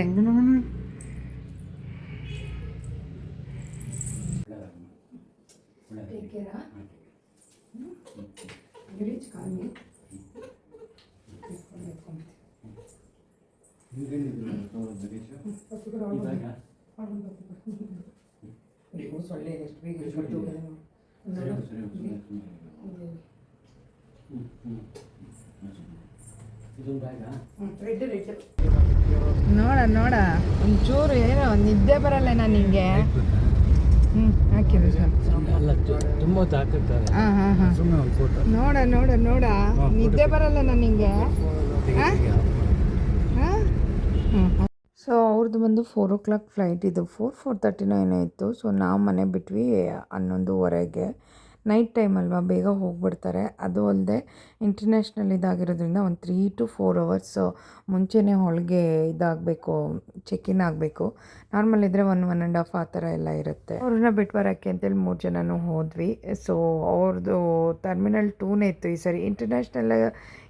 ನೋಡ ನೋಡ. ಒಂಚೂರು ಏನೋ ನಿದ್ದೆ ಬರಲ್ಲ ನಿಂಗೆ. ಹ್ಞೂ ಹಾಕಿದ್ರು ಫೋಟೋ ನೋಡ ನೋಡ ನೋಡ. ನಿದ್ದೆ ಬರಲ್ಲ ನಾನು ನಿಂಗೆ. ಸೊ ಅವ್ರದ್ದು ಬಂದು ಫೋರ್ ಓ ಕ್ಲಾಕ್ ಫ್ಲೈಟ್ ಇದು. ಫೋರ್ ಫೋರ್ ತರ್ಟಿನೋ ಏನೋ ಇತ್ತು ಸೊ ನಾವು ಮನೆ ಬಿಟ್ವಿ ಹನ್ನೊಂದುವರೆಗೆ. ನೈಟ್ ಟೈಮ್ ಅಲ್ವಾ? ಬೇಗ ಹೋಗ್ಬಿಡ್ತಾರೆ. ಅದು ಅಲ್ಲದೆ ಇಂಟರ್ನ್ಯಾಷನಲ್ ಇದಾಗಿರೋದ್ರಿಂದ ಒಂದು ತ್ರೀ ಟು ಫೋರ್ ಅವರ್ಸ್ ಮುಂಚೆನೇ ಒಳಗೆ ಇದಾಗಬೇಕು ಚೆಕ್ ಇನ್ ಆಗಬೇಕು ನಾರ್ಮಲ್ ಇದ್ದರೆ ಒನ್ ಒನ್ ಆ್ಯಂಡ್ ಹಾಫ್ ಆ ಥರ ಎಲ್ಲ ಇರುತ್ತೆ. ಅವ್ರನ್ನ ಬಿಟ್ಟು ಬರೋಕ್ಕೆ ಅಂತೇಳಿ ಮೂರು ಜನನೂ ಹೋದ್ವಿ. ಸೊ ಅವ್ರದ್ದು ಟರ್ಮಿನಲ್ ಟೂನೇ ಇತ್ತು ಈ ಸರಿ. ಇಂಟರ್ನ್ಯಾಷನಲ್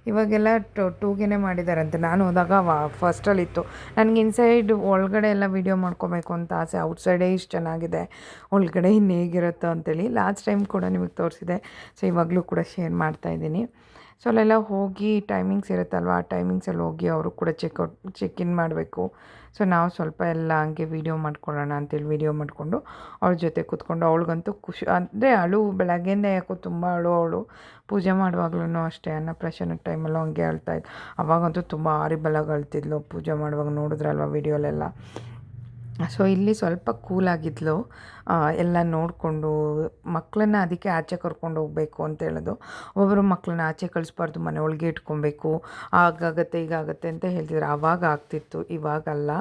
ಇವಾಗೆಲ್ಲ ಟು, ಟೂಗೇನೆ ಮಾಡಿದಾರಂತೆ. ನಾನು ಹೋದಾಗ ವಾ ಫಸ್ಟಲ್ಲಿತ್ತು ನನಗೆ ಇನ್ಸೈಡ್ ಒಳಗಡೆ ಎಲ್ಲ ವೀಡಿಯೋ ಮಾಡ್ಕೊಬೇಕು ಅಂತ ಆಸೆ. ಔಟ್ಸೈಡೇ ಇಷ್ಟು ಚೆನ್ನಾಗಿದೆ. ಒಳಗಡೆ ಇನ್ನು ಹೇಗಿರುತ್ತೋ ಅಂತೇಳಿ ಲಾಸ್ಟ್ ಟೈಮ್ ಕೂಡ ನಿಮಗೆ ತೋರಿಸಿದೆ. ಸೊ ಇವಾಗಲೂ ಕೂಡ ಶೇರ್ ಮಾಡ್ತಾಯಿದ್ದೀನಿ ಸೊ ಅಲ್ಲೆಲ್ಲ ಹೋಗಿ ಟೈಮಿಂಗ್ಸ್ ಇರುತ್ತಲ್ವ? ಆ ಟೈಮಿಂಗ್ಸಲ್ಲಿ ಹೋಗಿ ಅವರು ಕೂಡ ಚೆಕ್ಔಟ್ ಚೆಕ್ ಇನ್ ಮಾಡಬೇಕು. ಸೊ ನಾವು ಸ್ವಲ್ಪ ಎಲ್ಲ ಹಂಗೆ ವೀಡಿಯೋ ಮಾಡ್ಕೊಳ್ಳೋಣ ಅಂತೇಳಿ ವೀಡಿಯೋ ಮಾಡಿಕೊಂಡು ಅವಳ ಜೊತೆ ಕೂತ್ಕೊಂಡು ಅವಳಿಗಂತೂ ಖುಷಿ, ಅಂದರೆ ಅಳು ಬೆಳಗ್ಗೆಯಿಂದ ಯಾಕೋ ತುಂಬ ಅಳು ಅವಳು, ಪೂಜೆ ಮಾಡುವಾಗ್ಲೂ ಅಷ್ಟೇ ಅನ್ನಪ್ರಾಶನ ಟೈಮಲ್ಲೂ ಹಂಗೆ ಅಳ್ತಾ ಇದ್ಲು. ಅವಾಗಂತೂ ತುಂಬ ಆರಿಬಲಾಗಿ ಅಳ್ತಿದ್ಲು ಪೂಜೆ ಮಾಡುವಾಗ ನೋಡಿದ್ರಲ್ವ ವೀಡಿಯೋಲೆಲ್ಲ ಸೊ ಇಲ್ಲಿ ಸ್ವಲ್ಪ ಕೂಲಾಗಿದ್ಲು ಎಲ್ಲ ನೋಡಿಕೊಂಡು ಮಕ್ಕಳನ್ನ ಅದಕ್ಕೆ ಆಚೆ ಕರ್ಕೊಂಡು ಹೋಗಬೇಕು ಅಂತ ಹೇಳೋದು. ಒಬ್ಬೊಬ್ಬರು ಮಕ್ಕಳನ್ನ ಆಚೆ ಕಳಿಸ್ಬಾರ್ದು, ಮನೆ ಒಳಗೆ ಇಟ್ಕೊಬೇಕು, ಆಗಾಗತ್ತೆ, ಈಗಾಗತ್ತೆ ಅಂತ ಹೇಳ್ತಿದ್ರು. ಆವಾಗ ಆಗ್ತಿತ್ತು, ಇವಾಗಲ್ಲ.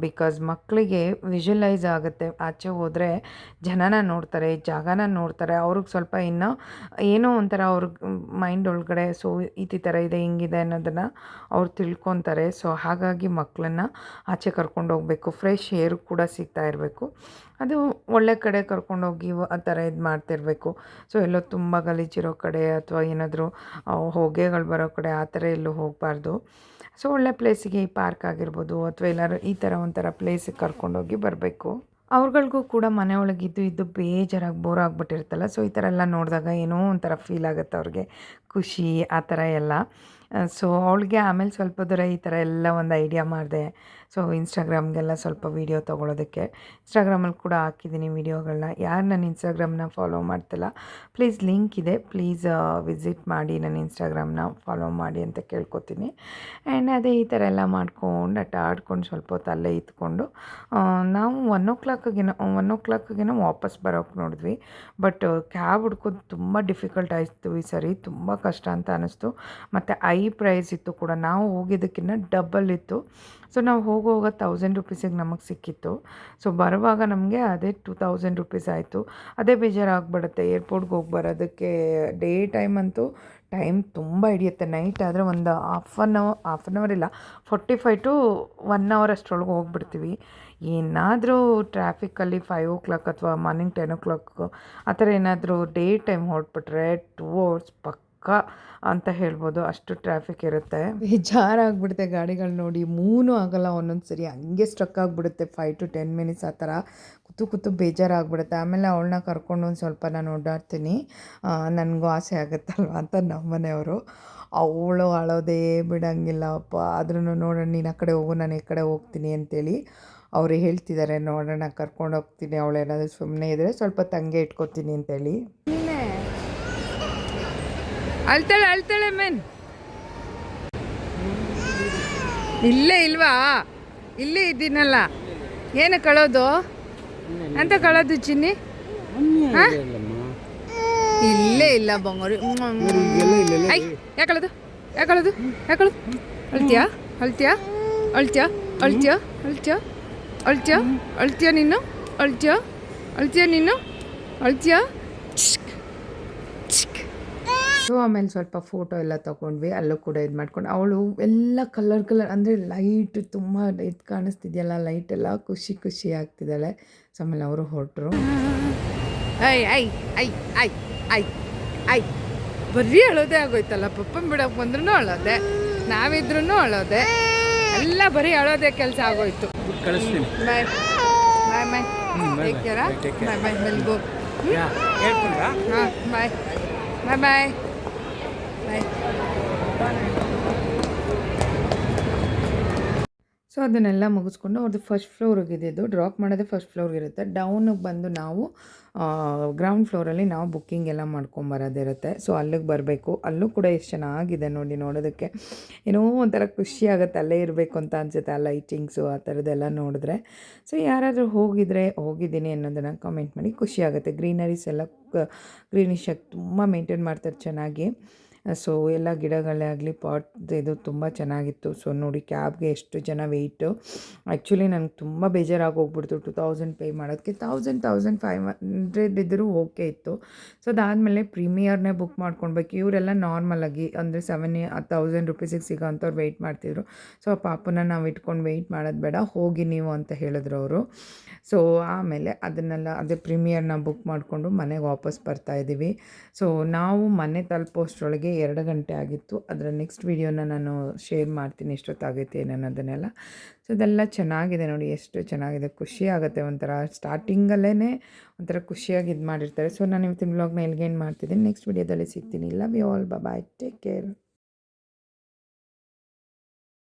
ಬಿಕಾಸ್ ಮಕ್ಕಳಿಗೆ ವಿಜುವಲೈಸ್ ಆಗುತ್ತೆ. ಆಚೆ ಹೋದರೆ ಜನನ ನೋಡ್ತಾರೆ, ಜಾಗನ ನೋಡ್ತಾರೆ. ಅವ್ರಿಗೆ ಸ್ವಲ್ಪ ಇನ್ನೂ ಏನೋ ಒಂಥರ ಅವ್ರ ಮೈಂಡ್ ಒಳಗಡೆ, ಸೊ, ಈ ಥರ ಇದೆ, ಹಿಂಗಿದೆ ಅನ್ನೋದನ್ನು ಅವ್ರು ತಿಳ್ಕೊತಾರೆ. ಸೊ ಹಾಗಾಗಿ ಮಕ್ಕಳನ್ನ ಆಚೆ ಕರ್ಕೊಂಡು ಹೋಗಬೇಕು. ಫ್ರೆಶ್ ಏರ್ ಕೂಡ ಸಿಗ್ತಾ ಇರಬೇಕು. ಅದು ಒಳ್ಳೆ ಕಡೆ ಕರ್ಕೊಂಡೋಗಿ ಆ ಥರ ಇದು ಮಾಡ್ತಿರಬೇಕು. ಸೊ, ಎಲ್ಲೋ ತುಂಬ ಗಲೀಜಿರೋ ಕಡೆ ಅಥವಾ ಏನಾದರೂ ಹೊಗೆಗಳು ಬರೋ ಕಡೆ ಆ ಥರ ಎಲ್ಲೂ ಹೋಗಬಾರ್ದು. ಸೊ, ಒಳ್ಳೆ ಪ್ಲೇಸಿಗೆ ಈ ಪಾರ್ಕ್ ಆಗಿರ್ಬೋದು ಅಥವಾ ಎಲ್ಲರೂ ಈ ಥರ ಒಂಥರ ಪ್ಲೇಸಿಗೆ ಕರ್ಕೊಂಡೋಗಿ ಬರಬೇಕು. ಅವ್ರುಗಳಿಗೂ ಕೂಡ ಮನೆ ಒಳಗಿದ್ದು ಇದ್ದು ಬೇಜಾರಾಗಿ, ಬೋರ್ ಆಗಿಬಿಟ್ಟಿರುತ್ತಲ್ಲ. ಸೊ, ಈ ಥರ ಎಲ್ಲ ನೋಡಿದಾಗ ಏನೋ ಒಂಥರ ಫೀಲ್ ಆಗುತ್ತೆ ಅವ್ರಿಗೆ. ಖುಷಿ, ಆ ಥರ ಎಲ್ಲ. ಸೊ, ಅವಳಿಗೆ ಆಮೇಲೆ ಸ್ವಲ್ಪ ದೂರ ಈ ಥರ ಎಲ್ಲ ಒಂದು ಐಡಿಯಾ ಮಾಡಿದೆ ಸೊ ಇನ್ಸ್ಟಾಗ್ರಾಮ್ಗೆಲ್ಲ ಸ್ವಲ್ಪ ವೀಡಿಯೋ ತೊಗೊಳೋದಕ್ಕೆ ಇನ್ಸ್ಟಾಗ್ರಾಮಲ್ಲಿ ಕೂಡ ಹಾಕಿದ್ದೀನಿ ವೀಡಿಯೋಗಳನ್ನ ಯಾರು ನನ್ನ ಇನ್ಸ್ಟಾಗ್ರಾಮ್ನ ಫಾಲೋ ಮಾಡ್ತಿಲ್ಲ, ಪ್ಲೀಸ್ ಲಿಂಕ್ ಇದೆ. ಪ್ಲೀಸ್ ವಿಸಿಟ್ ಮಾಡಿ ನನ್ನ ಇನ್ಸ್ಟಾಗ್ರಾಮ್ನ ಫಾಲೋ ಮಾಡಿ ಅಂತ ಕೇಳ್ಕೊತೀನಿ. ಆ್ಯಂಡ್ ಅದೇ ಈ ಥರ ಎಲ್ಲ ಮಾಡ್ಕೊಂಡು ಆಟ ಆಡ್ಕೊಂಡು ಸ್ವಲ್ಪ ಹೊತ್ತು ಅಲ್ಲೇ ಇದ್ಕೊಂಡು ನಾವು ಒನ್ ಓ ಕ್ಲಾಕಿಗೇನೋ ಒನ್ ಓ ಕ್ಲಾಕಿಗೇನೋ ವಾಪಸ್ ಬರೋಕ್ಕೆ ನೋಡಿದ್ವಿ. ಬಟ್ ಕ್ಯಾಬ್ ಹುಡ್ಕೋದು ತುಂಬ ಡಿಫಿಕಲ್ಟ್ ಆಯಿತು ಈ ಸರಿ, ತುಂಬ ಕಷ್ಟ ಅಂತ ಅನ್ನಿಸ್ತು ಮತ್ತು ಐ ಪ್ರೈಸ್ ಇತ್ತು ಕೂಡ. ನಾವು ಹೋಗಿದ್ದಕ್ಕಿಂತ ಡಬಲ್ ಇತ್ತು. ಸೊ ನಾವು ಹೋಗುವಾಗ ತೌಸಂಡ್ ರುಪೀಸಿಗೆ ನಮಗೆ ಸಿಕ್ಕಿತ್ತು. ಸೊ ಬರುವಾಗ ನಮಗೆ ಅದೇ ಟು ತೌಸಂಡ್ ರುಪೀಸ್ ಆಯಿತು. ಅದೇ ಬೇಜಾರಾಗ್ಬಿಡುತ್ತೆ. ಏರ್ಪೋರ್ಟ್ಗೆ ಹೋಗಿ ಬರೋದಕ್ಕೆ ಡೇ ಟೈಮ್ ಅಂತೂ ಟೈಮ್ ತುಂಬ ಹಿಡಿಯುತ್ತೆ. ನೈಟ್ ಆದರೆ ಒಂದು half an hour half an hour ಇಲ್ಲ forty five to one hour ಅಷ್ಟರೊಳಗೆ ಹೋಗ್ಬಿಡ್ತೀವಿ. ಏನಾದರೂ ಟ್ರಾಫಿಕ್ಕಲ್ಲಿ ಫೈವ್ ಓ ಕ್ಲಾಕ್ ಅಥವಾ ಮಾರ್ನಿಂಗ್ ಟೆನ್ ಓ ಕ್ಲಾಕ್ ಆ ಥರ ಏನಾದರೂ ಡೇ ಟೈಮ್ ಹೊರಟ್ಬಿಟ್ರೆ ಟೂ ಅವರ್ಸ್ ಪಕ್ಕ ಅಂತ ಹೇಳ್ಬೋದು. ಅಷ್ಟು ಟ್ರಾಫಿಕ್ ಇರುತ್ತೆ. ಬೇಜಾರಾಗ್ಬಿಡುತ್ತೆ ಗಾಡಿಗಳು ನೋಡಿ. ಮೂನು ಆಗಲ್ಲ, ಒಂದೊಂದು ಸರಿ. ಹಂಗೆ ಸ್ಟ್ರಕ್ ಆಗಿಬಿಡುತ್ತೆ. ಫೈವ್ ಟು ಟೆನ್ ಮಿನಿಟ್ಸ್ ಆ ಥರ. ಕೂತು ಕೂತು ಬೇಜಾರಾಗ್ಬಿಡುತ್ತೆ. ಆಮೇಲೆ ಅವಳನ್ನ ಕರ್ಕೊಂಡು ಒಂದು ಸ್ವಲ್ಪ ನಾನು ಓಡಾಡ್ತೀನಿ. ನನಗೂ ಆಸೆ ಆಗುತ್ತಲ್ವ ಅಂತ ನಮ್ಮ ಮನೆಯವರು. ಅವಳು ಅಳೋದೇ ಬಿಡಂಗಿಲ್ಲಪ್ಪ ಆದ್ರೂ ನೋಡೋಣ, ನೀನು ಆ ಕಡೆ ಹೋಗು, ನಾನು ಈ ಕಡೆ ಹೋಗ್ತೀನಿ ಅಂತೇಳಿ ಅವರು ಹೇಳ್ತಿದ್ದಾರೆ. ನೋಡೋಣ, ಕರ್ಕೊಂಡು ಹೋಗ್ತೀನಿ. ಅವಳೇನಾದ್ರೂ ಸುಮ್ಮನೆ ಇದ್ದರೆ ಸ್ವಲ್ಪ ತಂಗೆ ಇಟ್ಕೊತೀನಿ ಅಂತೇಳಿ. ಅಳ್ತಾಳೆ ಅಳ್ತಾಳೆ ಮೇನ್. ಇಲ್ಲೇ ಇಲ್ವಾ? ಇಲ್ಲೇ ಇದ್ದೀನಲ್ಲ. ಏನು ಕಳೋದು? ಅಂತ ಕಳೋದು ಚಿನ್ನಿ? ಇಲ್ಲೇ ಇಲ್ಲ ಬಂಗಾರಿ. ಐ ಯಾಕಳದು ಯಾಕಳದು ಯಾಕಳದು ಅಳ್ತೀಯಾ? ಅಳ್ತೀಯಾ? ಅಳ್ತೀಯಾ? ಅಳ್ತೀಯಾ? ಅಳ್ತೀಯಾ? ಅಳ್ತೀಯಾ? ಅಳ್ತೀಯಾ ನೀನು? ಅಳ್ತೀಯಾ? ಅಳ್ತೀಯಾ ನೀನು? ಅಳ್ತೀಯಾ? ಸೊ ಆಮೇಲೆ ಸ್ವಲ್ಪ ಫೋಟೋ ಎಲ್ಲ ತೊಗೊಂಡ್ವಿ. ಅಲ್ಲೂ ಕೂಡ ಇದು ಮಾಡ್ಕೊಂಡು ಅವಳು ಎಲ್ಲ ಕಲರ್ ಕಲರ್ ಅಂದರೆ ಲೈಟ್ ತುಂಬ ಇದು ಕಾಣಿಸ್ತಿದೆಯಲ್ಲ ಲೈಟ್ ಎಲ್ಲ ಖುಷಿ ಖುಷಿ ಆಗ್ತಿದ್ದಾಳೆ. ಸೊ ಆಮೇಲೆ ಅವರು ಹೊರಟರು. ಐ ಐ ಐ ಐ ಐ ಐ. ಬರೀ ಅಳೋದೇ ಆಗೋಯ್ತಲ್ಲ ಪಪ್ಪನ ಬಿಡಕ್ಕೆ ಬಂದ್ರೂ ಅಳೋದೆ ನಾವಿದ್ರೂ ಅಳೋದೆ. ಎಲ್ಲ ಬರೀ ಅಳೋದೇ ಕೆಲಸ ಆಗೋಯ್ತು. ಕಳಿಸ್ತೀನಿ. Bye bye bye take bye bye bye ವೆಲ್ಗೋ ಹೇಳ್ಕೊಂಡ್ರಾ? ಹಾಂ ಬಾಯ್ ಬಾಯ್ ಬಾಯ್ ಬಾಯ್ ಸೊ ಅದನ್ನೆಲ್ಲ ಮುಗಿಸ್ಕೊಂಡು ಅವ್ರದ್ದು ಫಸ್ಟ್ ಫ್ಲೋರಿಗೆ ಇದು. ಡ್ರಾಪ್ ಮಾಡೋದೇ ಫಸ್ಟ್ ಫ್ಲೋರ್ಗೆ ಇರುತ್ತೆ. ಡೌನಿಗೆ ಬಂದು ನಾವು ಗ್ರೌಂಡ್ ಫ್ಲೋರಲ್ಲಿ ನಾವು ಬುಕ್ಕಿಂಗ್ ಎಲ್ಲ ಮಾಡ್ಕೊಂಬರೋದಿರುತ್ತೆ ಸೊ ಅಲ್ಲಿಗೆ ಬರಬೇಕು. ಅಲ್ಲೂ ಕೂಡ ಎಷ್ಟು ಚೆನ್ನಾಗಿದೆ ನೋಡಿ ನೋಡೋದಕ್ಕೆ. ಏನೋ ಒಂಥರ ಖುಷಿ ಆಗುತ್ತೆ. ಅಲ್ಲೇ ಇರಬೇಕು ಅಂತ ಅನಿಸುತ್ತೆ. ಆ ಲೈಟಿಂಗ್ಸು ಆ ಥರದ್ದೆಲ್ಲ ನೋಡಿದ್ರೆ. ಸೊ ಯಾರಾದರೂ ಹೋಗಿದ್ರೆ, ಹೋಗಿದ್ದೀನಿ ಅನ್ನೋದನ್ನು ಕಾಮೆಂಟ್ ಮಾಡಿ. ಖುಷಿ ಆಗುತ್ತೆ. ಗ್ರೀನರೀಸ್ ಎಲ್ಲ ಗ್ರೀನಿಶ್ ಆಗಿ ತುಂಬ ಮೇಂಟೈನ್ ಮಾಡ್ತಾರೆ ಚೆನ್ನಾಗಿ. ಸೊ, ಎಲ್ಲ ಗಿಡಗಳೇ ಆಗಲಿ, ಪಾಟ್ ಇದು ತುಂಬ ಚೆನ್ನಾಗಿತ್ತು. ಸೊ, ನೋಡಿ ಕ್ಯಾಬ್ಗೆ ಎಷ್ಟು ಜನ ವೆಯ್ಟು. ಆ್ಯಕ್ಚುಲಿ ನನಗೆ ತುಂಬ ಬೇಜಾರಾಗಿ ಹೋಗ್ಬಿಡ್ತು ಟು ತೌಸಂಡ್ ಪೇ ಮಾಡೋದಕ್ಕೆ ತೌಸಂಡ್ ತೌಸಂಡ್ ಫೈವ್ ಹಂಡ್ರೆಡ್ ಇದ್ದರೂ ಓಕೆ ಇತ್ತು. ಸೊ, ಅದಾದಮೇಲೆ ಪ್ರೀಮಿಯರ್ನೇ ಬುಕ್ ಮಾಡ್ಕೊಳ್ಬೇಕು ಇವರೆಲ್ಲ ನಾರ್ಮಲಾಗಿ ಅಂದರೆ ಸೆವೆನ್ ತೌಸಂಡ್ ರುಪೀಸಿಗೆ ಸಿಗೋ ಅಂಥವ್ರು ವೆಯ್ಟ್ ಮಾಡ್ತಿದ್ರು. ಸೊ, ಆ ಪಾಪನ ನಾವು ಇಟ್ಕೊಂಡು ವೆಯ್ಟ್ ಮಾಡೋದು ಬೇಡ, ಹೋಗಿ ನೀವು ಅಂತ ಹೇಳಿದ್ರು ಅವರು. ಸೊ, ಆಮೇಲೆ ಅದನ್ನೆಲ್ಲ ಅದೇ ಪ್ರೀಮಿಯರ್ನ ಬುಕ್ ಮಾಡಿಕೊಂಡು ಮನೆಗೆ ವಾಪಸ್ ಬರ್ತಾ ಇದ್ದೀವಿ ಸೊ, ನಾವು ಮನೆ ತಲುಪೋಷ್ಟ್ರೊಳಗೆ ಎರಡು ಗಂಟೆ ಆಗಿತ್ತು. ಅದರ ನೆಕ್ಸ್ಟ್ ವೀಡಿಯೋನ ನಾನು ಶೇರ್ ಮಾಡ್ತೀನಿ ಎಷ್ಟೊತ್ತಾಗೈತೆ ನಾನು ಅದನ್ನೆಲ್ಲ ಸೊ ಅದೆಲ್ಲ ಚೆನ್ನಾಗಿದೆ ನೋಡಿ, ಎಷ್ಟು ಚೆನ್ನಾಗಿದೆ. ಖುಷಿ ಆಗುತ್ತೆ ಒಂಥರ. ಸ್ಟಾರ್ಟಿಂಗಲ್ಲೇ ಒಂಥರ ಖುಷಿಯಾಗಿ ಇದು ಮಾಡಿರ್ತಾರೆ ಸೊ ನಾನು ಇವತ್ತಿನ ಬ್ಲಾಗ್ನ ಎಲ್ಲಿಗೆ ಏನು ಮಾಡ್ತಿದ್ದೀನಿ. ನೆಕ್ಸ್ಟ್ ವೀಡಿಯೋದಲ್ಲಿ ಸಿಗ್ತೀನಿ. ಇಲ್ಲ we all bye take care